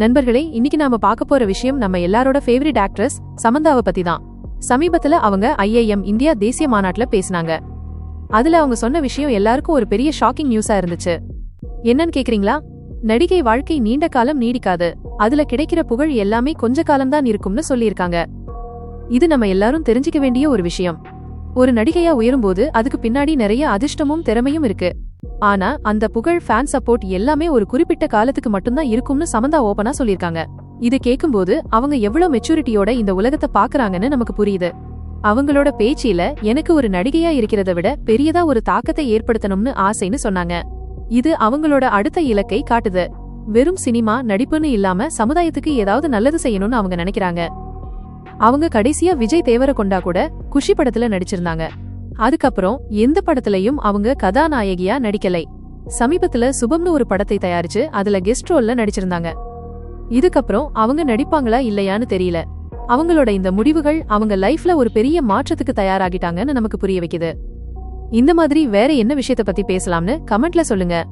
நண்பர்களே இன்னைக்கு நாம பார்க்க போற விஷயம் நம்ம எல்லாரோட ஃபேவரட் ஆக்ட்ரஸ் சமந்தாவை பத்தி தான் சமீபத்துல அவங்க ஐஏஎம் இந்தியா தேசிய மாநாட்டுல பேசினாங்க. அதுல அவங்க சொன்ன விஷயம் எல்லாருக்கும் ஒரு பெரிய ஷாக்கிங் நியூஸா இருந்துச்சு. என்னன்னு கேக்குறீங்களா? நடிகை வாழ்க்கை நீண்ட காலம் நீடிக்காது. அதுல கிடைக்கிற புகழ் எல்லாமே கொஞ்ச காலம்தான் இருக்கும்னு சொல்லியிருக்காங்க. இது நம்ம எல்லாரும் தெரிஞ்சுக்க வேண்டிய ஒரு விஷயம். ஒரு நடிகையா உயரும்போது அதுக்கு பின்னாடி நிறைய அதிர்ஷ்டமும் திறமையும் இருக்கு. ஆனா அந்த புகழ் ஃபேன் சப்போர்ட் எல்லாமே ஒரு குறிப்பிட்ட காலத்துக்கு மட்டும்தான் இருக்கும்னு சமந்தா ஓபனா சொல்லிருக்காங்க இது கேக்கும்போது அவங்க எவ்வளவு மெச்சூரிட்டியோட இந்த உலகத்தை பாக்குறாங்கன்னு நமக்கு புரியுது. அவங்களோட பேச்சில எனக்கு ஒரு நடிகையா இருக்கிறத விட பெரியதா ஒரு தாக்கத்தை ஏற்படுத்தணும்னு ஆசைன்னு சொன்னாங்க. இது அவங்களோட அடுத்த இலக்கை காட்டுது. வெறும் சினிமா நடிப்புன்னு இல்லாம சமுதாயத்துக்கு ஏதாவது நல்லது செய்யணும்னு அவங்க நினைக்கிறாங்க. அவங்க கடைசியா விஜய் தேவர கொண்டா கூட குஷி படத்துல நடிச்சிருந்தாங்க. அதுக்கப்புறம் எந்த படத்துலயும் அவங்க கதாநாயகியா நடிக்கலை. சமீபத்துல சுபம்னு ஒரு படத்தை தயாரிச்சு அதுல கெஸ்ட் ரோல்ல நடிச்சிருந்தாங்க. இதுக்கப்புறம் அவங்க நடிப்பாங்களா இல்லையான்னு தெரியல. அவங்களோட இந்த முடிவுகள் அவங்க லைஃப்ல ஒரு பெரிய மாற்றத்துக்கு தயாராகிட்டாங்கன்னு நமக்கு புரிய வைக்குது. இந்த மாதிரி வேற என்ன விஷயத்த பத்தி பேசலாம்னு கமெண்ட்ல சொல்லுங்க.